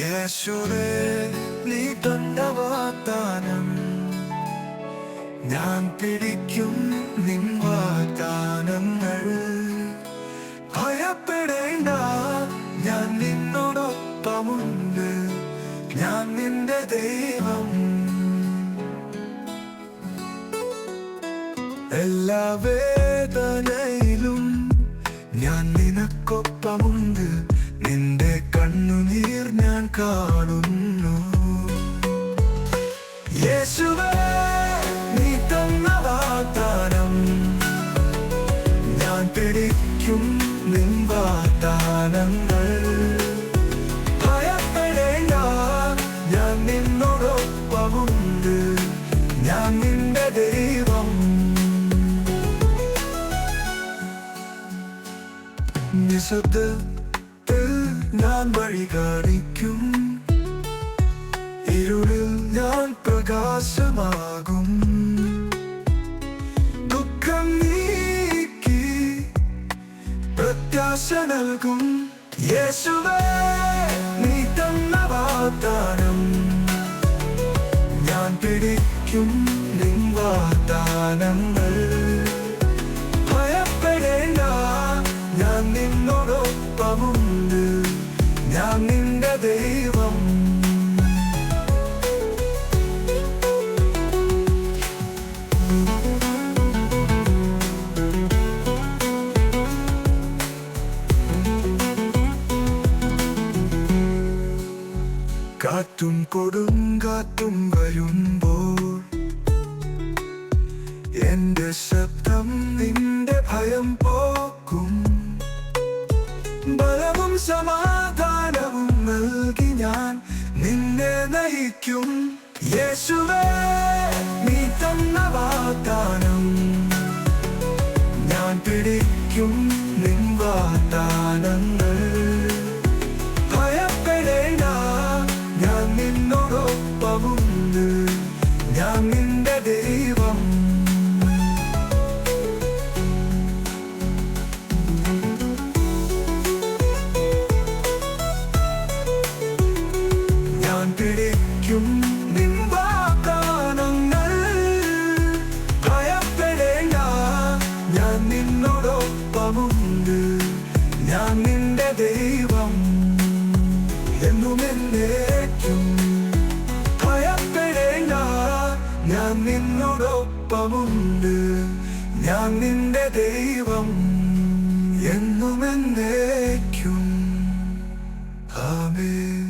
യേശുവേ നീ തന്ന വാഗ്ദാനം ഞാൻ പിടിക്കും നിൻ വാഗ്ദാനങ്ങൾ. ഭയപ്പെടേണ്ട ഞാൻ നിന്നോടൊപ്പമുണ്ട് ഞാൻ നിന്റെ ദൈവം. എല്ലാ വേദനയിലും ഞാൻ നിനക്കൊപ്പമുണ്ട് നിന്റെ കാണുന്നു. യേശുവേ നീ തന്ന വാഗ്ദാനം ഞാൻ പിടിക്കും നിൻ ഭയപ്പെടേണ്ട ഞാൻ നിന്നോടൊപ്പമുണ്ട്. ഞാൻ നിന്റെ ദൈവം. വഴി കാണിക്കും. പ്രകാശമാകും ദുഃഖം നീക്കി പ്രത്യാശ നൽകും നീ തന്ന വാഗ്ദാനം ഞാൻ പിടിക്കും നിൻ ഭയപ്പെടേണ്ട ഞാൻ നിന്നോടൊപ്പമുണ്ട് ഞാൻ നിന്റെ ദൈവം കാറ്റും കൊടുങ്കാറ്റും വരുമ്പോൾ എന്റെ ശബ്ദം നിന്റെ ഭയം പോക്കും. ബലവും സമാധാനവും നൽകി ഞാൻ നിന്നെ നയിക്കും. യേശുവേ നീ ഞാൻ നിന്റെ ദൈവം. ഞാൻ പിടിക്കും നിൻ വാഗ്ദാനങ്ങൾ ഭയപ്പെടേണ്ട ഞാൻ നിന്നോടൊപ്പമുണ്ട്. ഞാൻ നിന്റെ ദൈവം. എന്നും നിന്നോടൊപ്പമുണ്ട് ഞാൻ നിന്റെ ദൈവം എന്നും എന്നേക്കും ആമേൻ.